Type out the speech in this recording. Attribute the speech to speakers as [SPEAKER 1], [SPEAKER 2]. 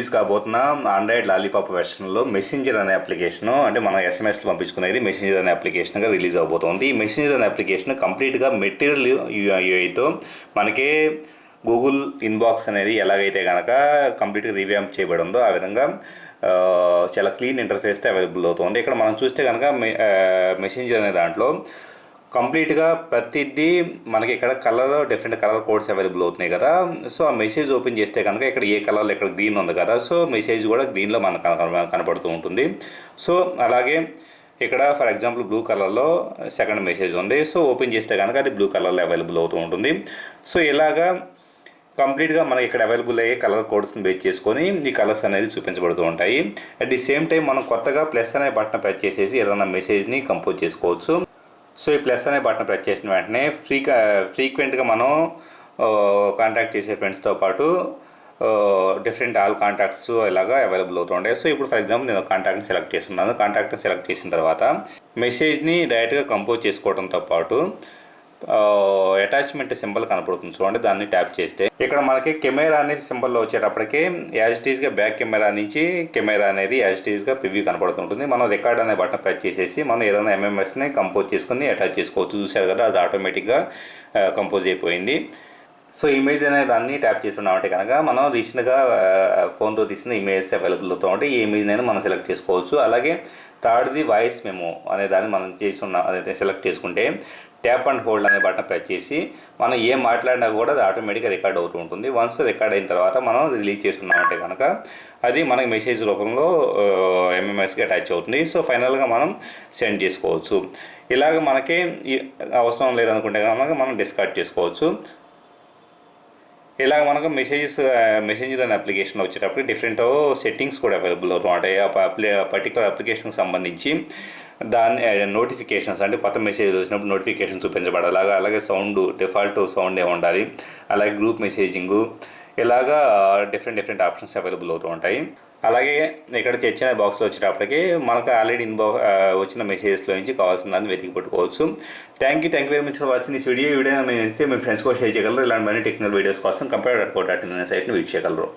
[SPEAKER 1] Release కాబోతున్న Android lollipop వెర్షన్లో messenger అనే అప్లికేషన్ అంటే మనం ఎస్ఎంఎస్లు పంపించుకునేది మెసెంజర్ అనే అప్లికేషన్గా రిలీజ్ అవబోతోంది. ఈ మెసెంజర్ అనే అప్లికేషన్ కంప్లీట్గా మెటీరియల్ యూఐతో మనకి గూగుల్ ఇన్బాక్స్ అనేది ఎలాగైతే కనుక కంప్లీట్గా రివ్యాంప్ చేయబడి ఉందో ఆ విధంగా చాలా క్లీన్ ఇంటర్ఫేస్తో అవైలబుల్ అవుతుంది. ఇక్కడ మనం చూస్తే కనుక మెసెంజర్ అనే దాంట్లో కంప్లీట్గా ప్రతిదీ మనకి ఇక్కడ colour different colour codes available అవుతున్నాయి కదా. సో ఆ మెసేజ్ ఓపెన్ చేస్తే కనుక ఇక్కడ ఏ కలర్లో ఇక్కడ గ్రీన్ ఉంది కదా. సో మెసేజ్ కూడా గ్రీన్లో మనకు కనపడుతూ ఉంటుంది. సో అలాగే ఇక్కడ ఫర్ ఎగ్జాంపుల్ బ్లూ కలర్లో సెకండ్ మెసేజ్ ఉంది. సో ఓపెన్ చేస్తే కనుక అది బ్లూ కలర్లో అవైలబుల్ అవుతూ ఉంటుంది. సో ఇలాగా కంప్లీట్గా మనకి ఇక్కడ అవైలబుల్ అయ్యే కలర్ కోడ్స్ని బేస్ చేసుకొని ఈ కలర్స్ అనేది చూపించబడుతూ ఉంటాయి. అట్ ది సేమ్ టైం మనం కొత్తగా ప్లస్ అనే బటన్ ప్రెస్ చేసేసి ఏదైనా మెసేజ్ని కంపోజ్ చేసుకోవచ్చు. సో ఈ ప్లస్ అనే బటన్ ప్రెస్ చేసిన వెంటనే ఫ్రీ ఫ్రీక్వెంట్గా మనం కాంటాక్ట్ చేసే ఫ్రెండ్స్తో పాటు డిఫరెంట్ ఆల్ కాంటాక్ట్స్ ఇలాగా అవైలబుల్ అవుతుంటాయి సో ఇప్పుడు ఫర్ ఎగ్జాంపుల్ నేను కాంటాక్ట్ని సెలెక్ట్ చేస్తున్నాను కాంటాక్ట్ని సెలెక్ట్ చేసిన తర్వాత మెసేజ్ని డైరెక్ట్గా కంపోజ్ చేసుకోవడంతో పాటు అటాచ్మెంట్ సింబల్ కనపడుతుంది. చూడండి దాన్ని ట్యాప్ చేస్తే. ఇక్కడ మనకి కెమెరా అనేది సింబల్లో వచ్చేటప్పటికి యాజ్ ఇట్ బ్యాక్ కెమెరా నుంచి కెమెరా అనేది యాజ్ ఇట్ ప్రివ్యూ కనపడుతుంటుంది. మనం రికార్డ్ అనే బటన్ ప్రెస్ చేసేసి మనం ఏదైనా ఎంఎంఎస్ని కంపోజ్ చేసుకుని అటాచ్ చేసుకోవచ్చు. చూసారు కదా అది ఆటోమేటిక్గా కంపోజ్ అయిపోయింది. సో ఇమేజ్ అనే దాన్ని ట్యాప్ చేసి ఉన్నామంటే కనుక మనం రీసెంట్గా ఫోన్తో తీసిన ఇమేజెస్ అవైలబుల్ అవుతూ ఉంటే ఈ ఇమేజ్ అయినా మనం సెలెక్ట్ చేసుకోవచ్చు. అలాగే థర్డ్ది వాయిస్ మెమో అనే దాన్ని మనం చేసి అదైతే సెలెక్ట్ చేసుకుంటే ట్యాప్ అండ్ హోల్డ్ అనే బటన్ ప్రెస్ చేసి మనం ఏం మాట్లాడినా కూడా అది ఆటోమేటిక్గా రికార్డ్ అవుతూ ఉంటుంది. వన్స్ రికార్డ్ అయిన తర్వాత మనం రిలీజ్ చేస్తున్నామంటే కనుక అది మనకి మెసేజ్ రూపంలో ఎంఎంఎస్కి అటాచ్ అవుతుంది. సో ఫైనల్గా మనం సెండ్ చేసుకోవచ్చు. ఇలాగ మనకి అవసరం లేదనుకుంటే కనుక మనం డిస్కార్డ్ చేసుకోవచ్చు. ఇలాగ మనకు మెసేజెస్ మెసేజ్ అనే అప్లికేషన్ వచ్చేటప్పుడు డిఫరెంట్ సెట్టింగ్స్ కూడా అవైలబుల్ అవుతూ ఉంటాయి. ఆ పర్టికులర్ అప్లికేషన్కి సంబంధించి దాన్ని నోటిఫికేషన్స్ అంటే కొత్త మెసేజ్ వచ్చినప్పుడు నోటిఫికేషన్ చూపించబడాలి అలాగే అలాగే సౌండ్ డిఫాల్ట్ సౌండ్ ఏ ఉండాలి. అలాగే గ్రూప్ మెసేజింగు ఇలాగా డిఫరెంట్ డిఫరెంట్ ఆప్షన్స్ అవైలబుల్ అవుతూ ఉంటాయి. అలాగే ఇక్కడ చర్చ బాక్స్ వచ్చేటప్పటికి మనకు ఆల్రెడీ ఇన్బా వచ్చిన మెసేజెస్లో నుంచి కావాల్సిన దాన్ని వెతికి పెట్టుకోవచ్చు. Thank you thank you very much for watching this video ఈ వీడియో మీరు మీ ఫ్రెండ్స్ కూడా షేర్ చేయగలరు. ఇలాంటి మరిన్ని టెక్నికల్ వీడియోస్ కోసం computer dot co dot in సైట్ని సైట్ని చేయగలరు.